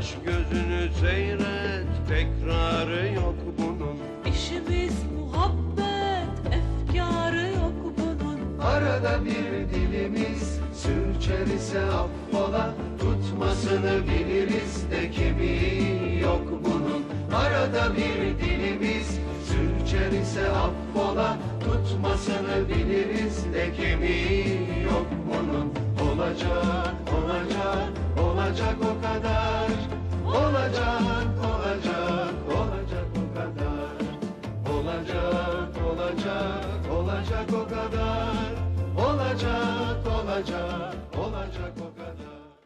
Aç gözünü seyret tekrarı yok bunun. İşimiz muhabbet efkarı yok bunun. Arada bir dilimiz sürçer ise affola. Tutmasını biliriz de kimi yok bunun. Arada bir dilimiz sürçer ise affola. Tutmasını biliriz de kimi yok bunun. Olacak olacak olacak o kadar. Olacak, o kadar Olacak, olacak,